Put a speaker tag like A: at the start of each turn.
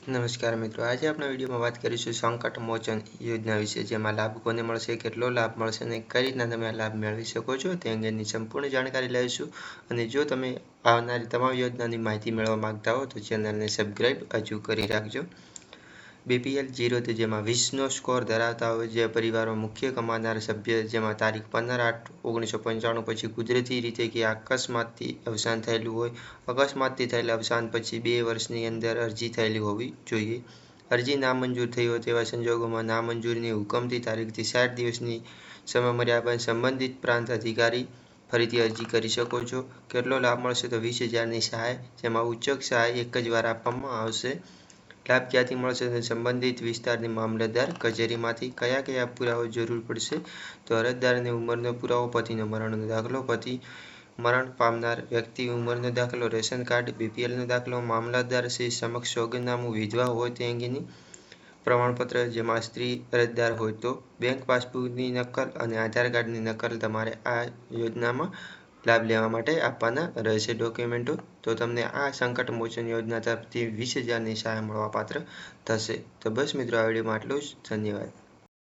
A: નમસ્કાર મિત્રો, આજે આપણા વિડીયોમાં વાત કરીશું સંકટ મોચન યોજના વિશે, જેમાં લાભ કોને મળશે, કેટલો લાભ મળશે અને કઈ રીતના તમે આ લાભ મેળવી શકો છો, તે અંગેની સંપૂર્ણ જાણકારી લઈશું. અને જો તમે આવનારી તમામ યોજનાની માહિતી મેળવવા માંગતા હો, તો ચેનલને સબસ્ક્રાઈબ હજુ કરી રાખજો. બીપીએલ જીરો તે જેમાં વીસનો સ્કોર ધરાવતા હોય જે પરિવારો મુખ્ય કમાનાર સભ્ય, જેમાં તારીખ પંદર આઠ ઓગણીસો પંચાણું પછી કુદરતી રીતે કે અકસ્માતથી અવસાન થયેલું હોય. અકસ્માતથી થયેલા અવસાન પછી બે વર્ષની અંદર અરજી થયેલી હોવી જોઈએ. અરજી નામંજૂર થઈ હોય તેવા સંજોગોમાં નામંજૂરની હુકમથી તારીખથી સાત દિવસની સમયમર્યાદા બાદ સંબંધિત પ્રાંત અધિકારી ફરીથી અરજી કરી શકો છો. કેટલો લાભ મળશે તો વીસ હજારની સહાય, જેમાં ઉચ્ચક સહાય એક જ વાર આપવામાં આવશે. લાભ ક્યાંથી મળશે અને સંબંધિત વિસ્તારની મામલતદાર કચેરીમાંથી કયા કયા પુરાવો જરૂર પડશે? તો અરજદારની ઉંમરનો પુરાવો, પતિનો મરણનો દાખલો, પતિ મરણ પામનાર વ્યક્તિ ઉંમરનો દાખલો, રેશન કાર્ડ, બીપીએલનો દાખલો, મામલતદાર શ્રી સમક્ષ સોગંદનામું વિધવા હોય તે અંગેની પ્રમાણપત્ર, જેમાં સ્ત્રી અરજદાર હોય તો બેંક પાસબુકની નકલ અને આધાર કાર્ડની નકલ તમારે આ યોજનામાં લાભ લેવા માટે આપવાના રહેશે ડોક્યુમેન્ટો. તો તમને આ સંકટ મોચન યોજના તરફથી વીસ હજારની સહાય મળવાપાત્ર થશે. તો બસ મિત્રો, આ વિડીયોમાં આટલું જ. ધન્યવાદ.